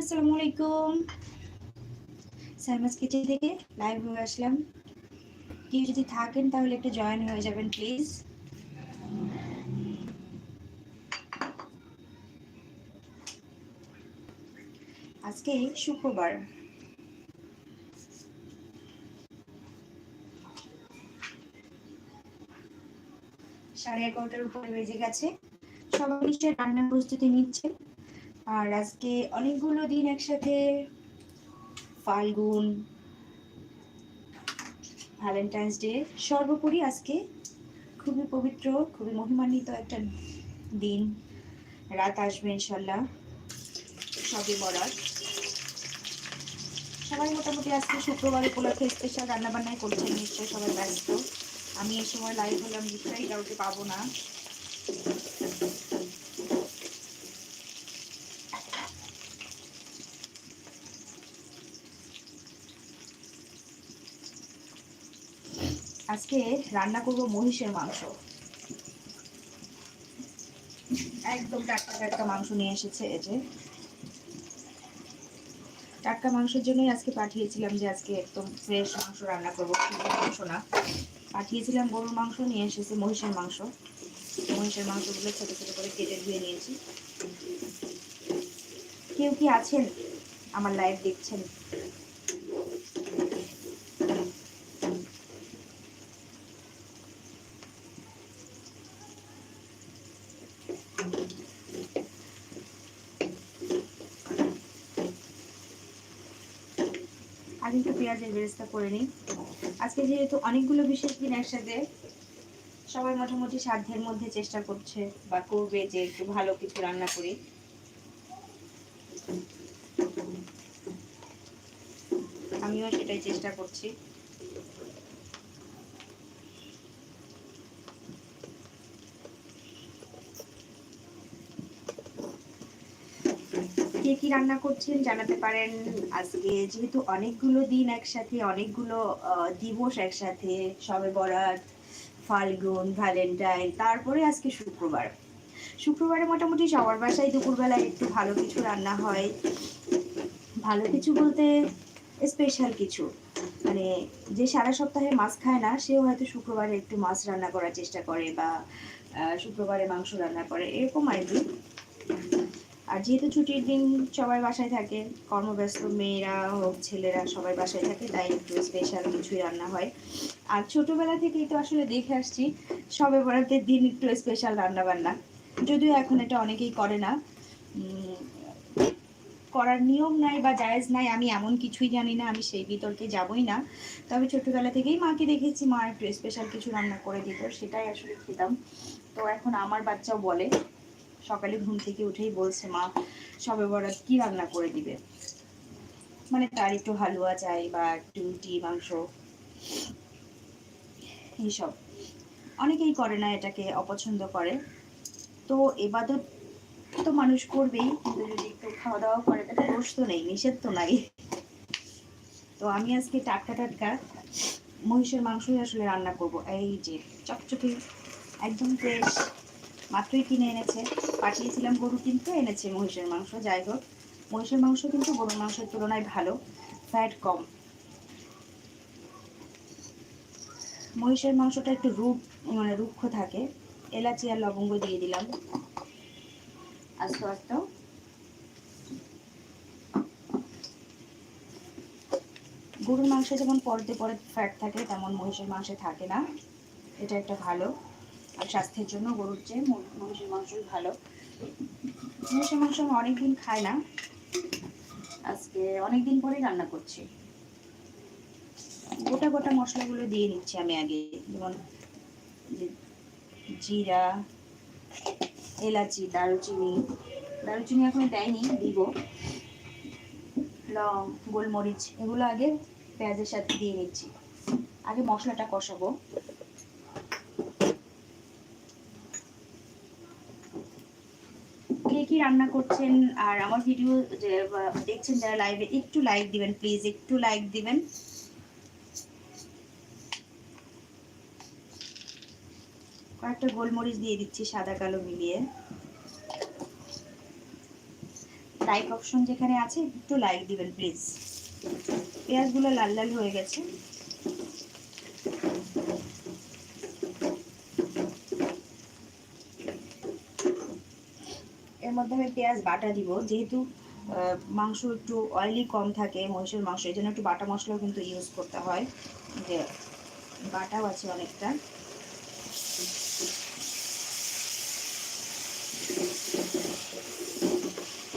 আসসালামু আলাইকুম সাইমাস কিচেন থেকে লাইভ হয়ে আসলাম। কেউ যদি থাকেন তাহলে একটু জয়েন হয়ে যাবেন প্লিজ আজকে শুক্রবার। সাড়ে এগারোটার উপরে বেজে গেছে। সবাই নিশ্চয়ই রান্নার প্রস্তুতি নিচ্ছে আর আজকে অনেকগুলো দিন একসাথে ফাল্গুন, ভ্যালেন্টাইন্স ডে, সর্বোপরি আজকে খুবই পবিত্র, খুবই মহিমান্বিত একটা দিন। রাত আসবে ইনশাল্লাহ, সবই বরাত সবাই মোটামুটি আজকে শুক্রবার উপলক্ষে স্পেশাল রান্নাবান্নাই করছেন, নিশ্চয়ই সবাই ব্যস্ত। আমি এই সময় লাইভ হলাম, নিশ্চয়ই কাউকে পাবো না। আজকে রান্না করব মহিষের মাংস। একদম টাটকা টাটকা মাংস নিয়ে এসেছে এই যে। টাটকা মাংসের জন্যই আজকে পাঠিয়েছিলাম যে আজকে একদম ফ্রেশ মাংস রান্না করব মাংস না। পাঠিয়েছিলাম গরুর মাংস, নিয়ে এসেছে মহিষের মাংস। মহিষের মাংসগুলো ছোট ছোট করে কেটে ধুয়ে নিয়েছি। কেউ কি আছেন? আমার লাইভ দেখছেন? একটু পেঁয়াজের বেরেস্তা করে নিই। আজকে যেহেতু অনেকগুলো বিশেষ দিন একসাথে, সবাই মোটামুটি সাধ্যের মধ্যে চেষ্টা করছে বা করবে যে একটু ভালো কিছু রান্না করি। আমিও সেটাই চেষ্টা করছি। কে কি রান্না করছেন জানাতে পারেন। আজকে যেহেতু অনেকগুলো দিন একসাথে, অনেকগুলো দিবস একসাথে, সবে বরাত, ফাল্গুন, ভ্যালেন্টাইন, তারপরে আজকে শুক্রবার। শুক্রবারে মোটামুটি সবার বাসায় দুপুরবেলায় একটু ভালো কিছু রান্না হয়। ভালো কিছু বলতে স্পেশাল কিছু। মানে যে সারা সপ্তাহে মাছ খায় না, সেও হয়তো শুক্রবারে একটু মাছ রান্না করার চেষ্টা করে বা শুক্রবারে মাংস রান্না করে, এরকম আর কি। আর যেহেতু ছুটির দিন সবাই বাসায় থাকে, কর্মব্যস্ত মেয়েরা হোক, ছেলেরা সবাই বাসায় থাকে, তাই একটু স্পেশাল কিছুই রান্না হয়। আর ছোটোবেলা থেকেই তো আসলে দেখে আসছি, সবে বরাতের দিন একটু স্পেশাল রান্না বান্না যদিও এখন এটা অনেকেই করে না। করার নিয়ম নাই বা জায়েজ নাই, আমি এমন কিছুই জানি না, আমি সেই বিতর্কে যাবই না। তবে ছোটবেলা থেকেই মাকে দেখেছি, মা একটু স্পেশাল কিছু রান্না করে দিত, সেটাই আসলে খেতাম। তো এখন আমার বাচ্চাও বলে সকালে ঘুম থেকে উঠেই বলছে, মা, সবে বরাত কি রান্না করে দিবে? মানে তার একটু হালুয়া চাই বা একটু রুটি, মাংস, এইসব। অনেকেই করে না এটাকে, অপছন্দ করে। তো এবাদত তো মানুষ করবেই, কিন্তু যদি একটু খাওয়া দাওয়া করে তাহলে দোষ তো নেই, নিষেধ তো নাই। তো আমি আজকে টাটকা টাটকা মহিষের মাংসই আসলে রান্না করব। এই যে চকচকে, একদম ফ্রেশ মাত্রই কিনে এনেছে। পাঠিয়েছিলাম গরু কিনতে, এনেছে মহিষের মাংস, যাই হোক। মহিষের মাংস কিন্তু গরুর মাংসের তুলনায় ভালো ফ্যাট কম। মহিষের মাংসটা একটু রূপ মানে রুক্ষ থাকে। এলাচি আর লবঙ্গ দিয়ে দিলাম। আস্তে আস্তে। গরুর মাংসে যেমন পরতে পরে ফ্যাট থাকে, তেমন মহিষের মাংসে থাকে না। এটা একটা ভালো। স্বাস্থ্যের জন্য গরুর চেয়ে মহিষের মাংসই ভালো। মহিষের মাংস আমি অনেকদিন খাই না। আজকে অনেকদিন পরেই রান্না করছি। গোটা গোটা মশলাগুলো দিয়ে নিচ্ছি আমি আগে। যেমন জিরা, এলাচি, দারুচিনি। দারুচিনি এখন দেয়নি, দিব। লং, গোলমরিচ, এগুলো আগে পেঁয়াজের সাথে দিয়ে নিচ্ছি। আগে মশলাটা কষাবো কে কি রান্না করছেন আর আমার ভিডিও দেখছেন যারা লাইভে একটু লাইক দিবেন প্লিজ একটু লাইক দিবেন। কয়েকটা গোলমরিচ দিয়ে দিচ্ছি সাদা, কালো মিলিয়ে। লাইক অপশন যেখানে আছে, একটু লাইক দিবেন প্লিজ পেঁয়াজগুলো লাল লাল হয়ে গেছে। মধ্যে আমি পেঁয়াজ বাটা দিব। যেহেতু মাংস একটু অয়েলি কম থাকে, মহিষের মাংস, এই জন্য একটু বাটা মশলাও কিন্তু ইউজ করতে হয়। যে বাটাও আছে অনেকটা।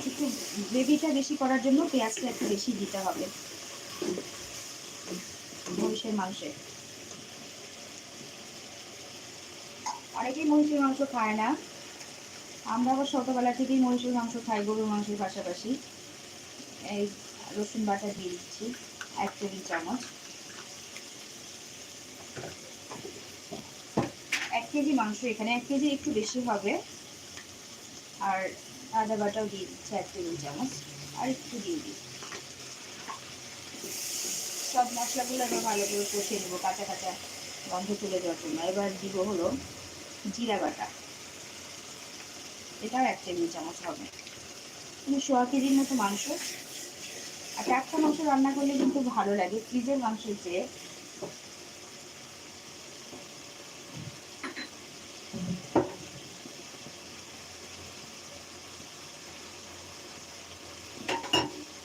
একটু গ্রেভিটা বেশি করার জন্য পেঁয়াজটা একটু বেশি দিতে হবে। মহিষের মাংসে। অনেকেই মহিষের মাংস খায় না। আমরা আবার ছোটোবেলা থেকেই মহিষের মাংস খাই, গরুর মাংসের পাশাপাশি। এই রসুন বাটা দিয়ে দিচ্ছি, এক টেবিল চামচ। এক কেজি মাংস এখানে, এক কেজি একটু বেশি হবে। আর আদা বাটাও দিয়ে দিচ্ছি এক টেবিল চামচ, আর একটু দিয়ে দিই সব মশলাগুলো আমি ভালো করে কষিয়ে নেব, কাঁচা কাঁচা গন্ধ তুলে দেওয়ার জন্য। এবার দিব হলো জিরা বাটা। এটাও এক টেবিল চামচ হবে। কিন্তু সোয়া কেজির মতো মাংস। আর টাটকা মাংস রান্না করলে কিন্তু ভালো লাগে, ফ্রিজের মাংসের চেয়ে।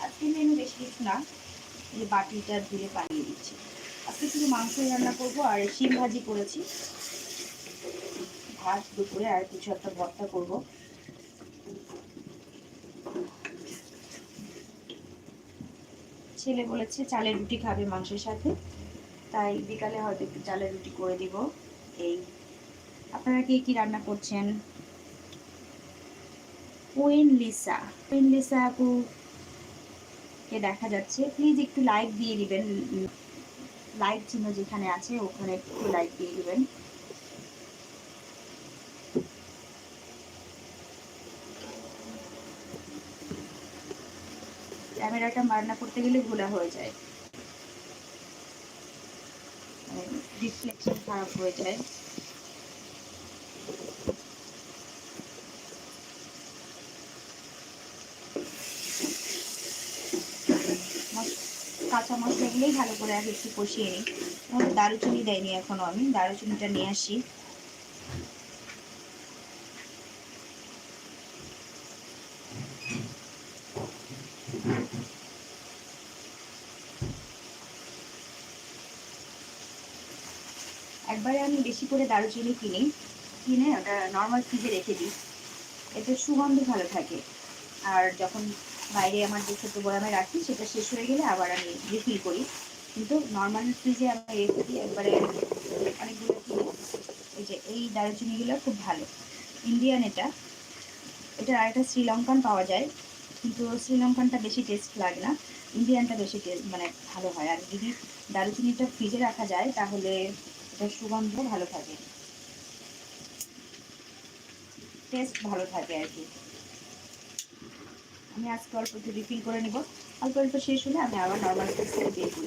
আজকে মেনু বেশি না বাটিটা ধুয়ে পানিয়ে দিচ্ছি। আজকে শুধু মাংসই রান্না করব, আর শিম ভাজি করেছি। ভাত, দুপুরে আর কিছু একটা ভর্তা করব। ছেলে বলেছে চালের রুটি খাবে মাংসের সাথে। তাই বিকালে হয়তো একটু চালের রুটি করে দিব। এই। আপনারা কে কি রান্না করছেন? When Lisa. ওয়েন লিসা আপু, কে দেখা যাচ্ছে। প্লিজ একটু লাইক দিয়ে দিবেন। লাইক চিহ্ন যেখানে আছে, ওখানে একটু লাইক দিয়ে দিবেন। ক্যামেরাটা রান্না করতে গেলে ঘোলা হয়ে যায়। রিফ্লেকশন খারাপ হয়ে যায়। কাঁচা মশলাগুলোই ভালো করে আগে একটু কষিয়ে নিই। দারুচিনি দেয়নি এখনও আমি। দারুচিনিটা নিয়ে আসি। একবারে আমি বেশি করে দারুচিনি কিনি, কিনে ওটা নর্মাল ফ্রিজে রেখে দিই। এতে সুগন্ধ ভালো থাকে। আর যখন বাইরে আমার যে ছোটো বয়ামে রাখি, সেটা শেষ হয়ে গেলে আবার আমি রিফিল করি। কিন্তু নর্মাল ফ্রিজে আমি রেখে দিই একবারে অনেকগুলো কিনি। এই যে, এই দারুচিনিগুলো খুব ভালো। ইন্ডিয়ান এটা। এটা আরেকটা শ্রীলঙ্কান পাওয়া যায়। কিন্তু শ্রীলঙ্কানটা বেশি টেস্ট লাগে না। ইন্ডিয়ানটা বেশি টেস্ট মানে ভালো হয়। আর যদি দারুচিনিটা ফ্রিজে রাখা যায়, তাহলে এটার সুগন্ধ ভালো থাকে। টেস্ট ভালো থাকে আর কি। আমি আজকে অল্প একটু রিফিল করে নিব। অল্প অল্প শেষ হলে আমি আবার নর্মাল বের করে দেবো।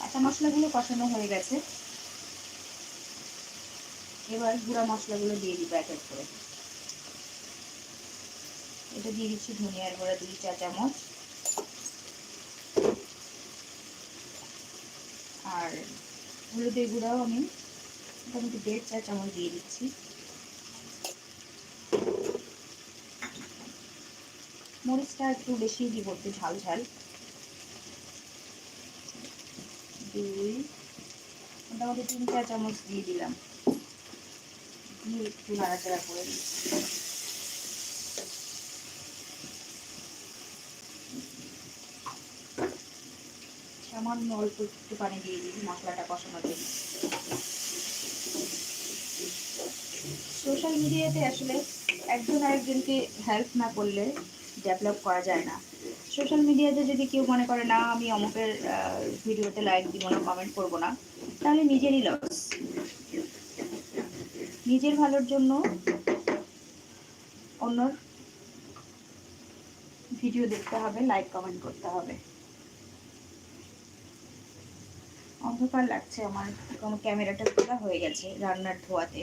কাঁচা মশলাগুলো কষানো হয়ে গেছে। এবার গুঁড়া মশলাগুলো দিয়ে দিব এক এক করে। এটা দিয়ে দিচ্ছি ধনিয়ার গুঁড়া, দুই চা চামচ। আর হলুদের গুঁড়াও আমি মোটামুটি দেড় চা চামচ দিয়ে দিচ্ছি। মরিচটা একটু বেশি দিব একটু ঝাল ঝাল। দুই, মোটামুটি তিন চা চামচ দিয়ে দিলাম। নাড়াচাড়া করে সামান্য অল্প একটু পানি দিয়ে দিই মশলাটা কষানোর জন্য। সোশ্যাল মিডিয়াতে আসলে একজন আরেকজনকে হেল্প না করলে ডেভেলপ করা যায় না। সোশ্যাল মিডিয়াতে যদি কেউ মনে করে, না, আমি অমুকের ভিডিওতে লাইক দিব না কমেন্ট করব না, তাহলে নিজেরই লস নিজের ভালোর জন্য অন্যর ভিডিও দেখতে হবে লাইক কমেন্ট করতে হবে। অন্ধকার লাগছে আমার আমার ক্যামেরাটা খোলা হয়ে গেছে রান্নার ধোয়াতে।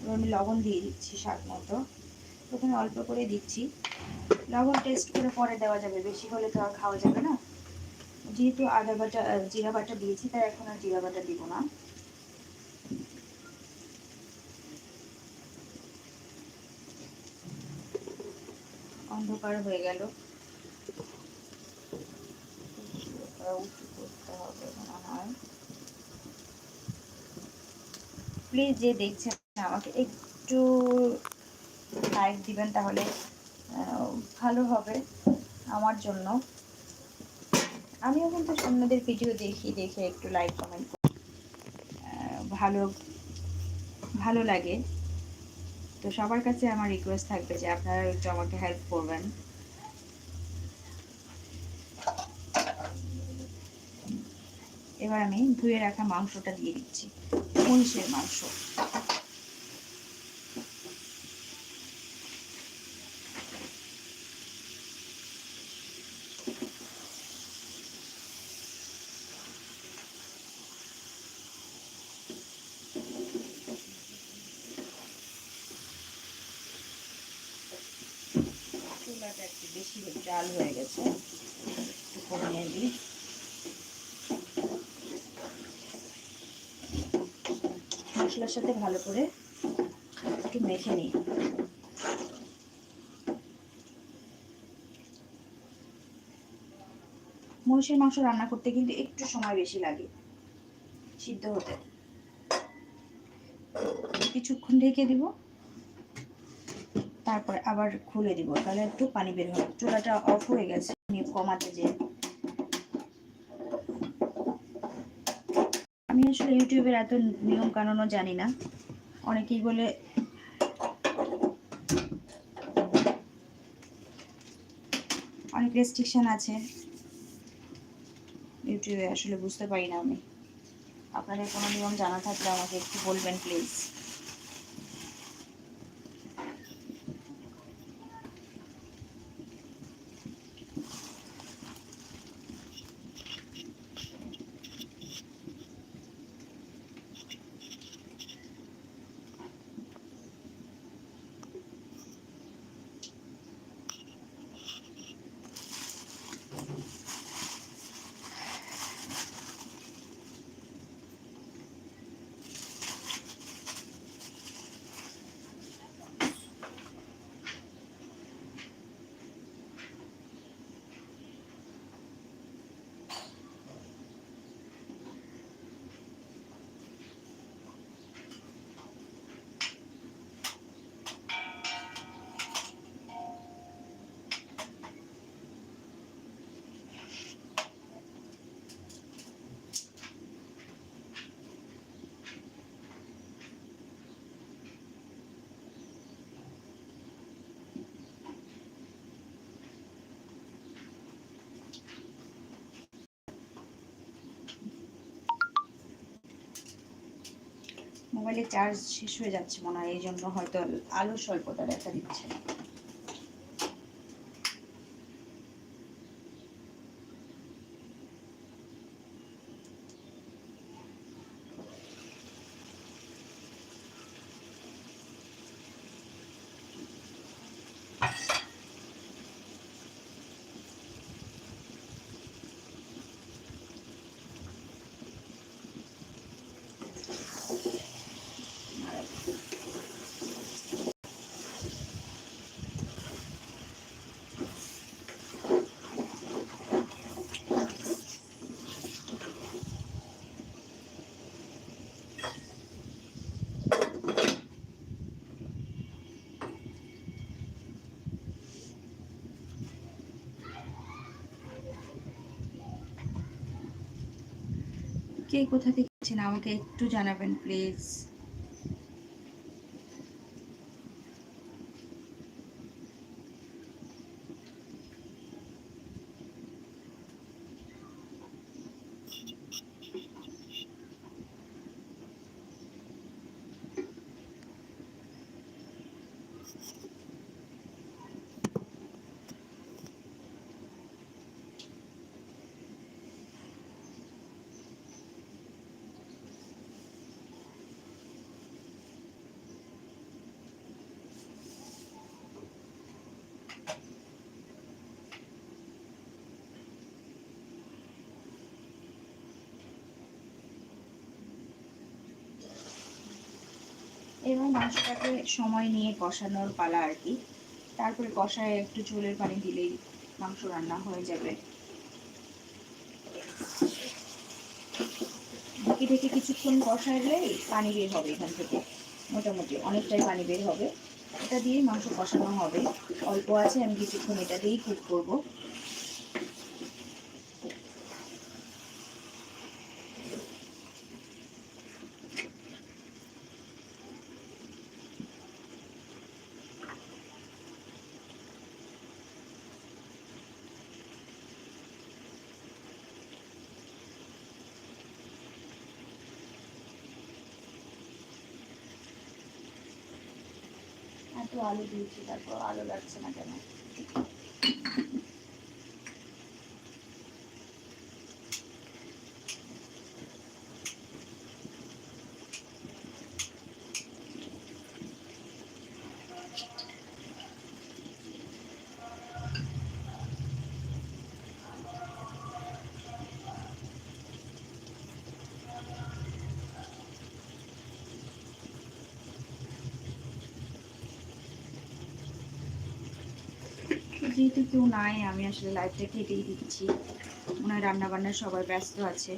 এবার আমি লবণ দিয়ে দিচ্ছি স্বাদ মতো। প্রথমে অল্প করে দিচ্ছি। লবণ টেস্ট করে পরে দেওয়া যাবে, বেশি হলে তো আর খাওয়া যাবে না। যেহেতু আদা বাটা, জিরা বাটা দিয়েছি, তাই এখন আর জিরা বাটা দিব না। অন্ধকার হয়ে গেল। করতে হবে মনে হয়। প্লিজ যে দেখছেন আমাকে একটু লাইক দিবেন তাহলে ভালো হবে আমার জন্য। আমিও কিন্তু অন্যদের ভিডিও দেখি, দেখে একটু লাইক কমেন্ট ভালো ভালো লাগে। তো সবার কাছে আমার রিকোয়েস্ট থাকবে যে আপনারা একটু আমাকে হেল্প করবেন। এবার আমি ধুয়ে রাখা মাংসটা দিয়ে দিচ্ছি। মহিষের মাংস। জাল হয়ে গেছে। কমিয়ে দিই মশলার সাথে ভালো করে একটু মেখে নিই। মহিষের মাংস রান্না করতে কিন্তু একটু সময় বেশি লাগে, সিদ্ধ হতে। কিছুক্ষণ ঢেকে দিব। তারপর আবার খুলে দিব। তাহলে একটু পানি বের হবে। চুলাটা অফ হয়ে গেছে কমাতে যে আমি আসলে ইউটিউবের এত নিয়ম কানুনও জানি না। অনেকেই বলে অনেক রেস্ট্রিকশন আছে। ইউটিউবে আসলে বুঝতে পারি না আমি। আপনাদের কোনো নিয়ম জানা থাকলে আমাকে একটু বলবেন প্লিজ মোবাইলে চার্জ শেষ হয়ে যাচ্ছে মনে হয় এই জন্য হয়তো আলো স্বল্পতা দেখা দিচ্ছে কে কোথা থেকে আছেন আমাকে একটু জানাবেন প্লিজ। এবং মাংসটাকে সময় নিয়ে কষানোর পালা আর কি। তারপরে কষায় একটু ঝোলের পানি দিলেই মাংস রান্না হয়ে যাবে। ঢেকে ঢেকে কিছুক্ষণ কষাইলেই পানি বের হবে এখান থেকে। মোটামুটি অনেকটাই পানি বের হবে। এটা দিয়েই মাংস কষানো হবে। অল্প আছে, আমি কিছুক্ষণ এটা দিয়েই কুক করব। এত আলু দিয়েছি তারপর আলু লাগছে না কেন? যেহেতু কেউ নাই আমি আসলে লাইভটা কেটেই দিচ্ছি। ওনার রান্নাবান্না সবাই ব্যস্ত আছে।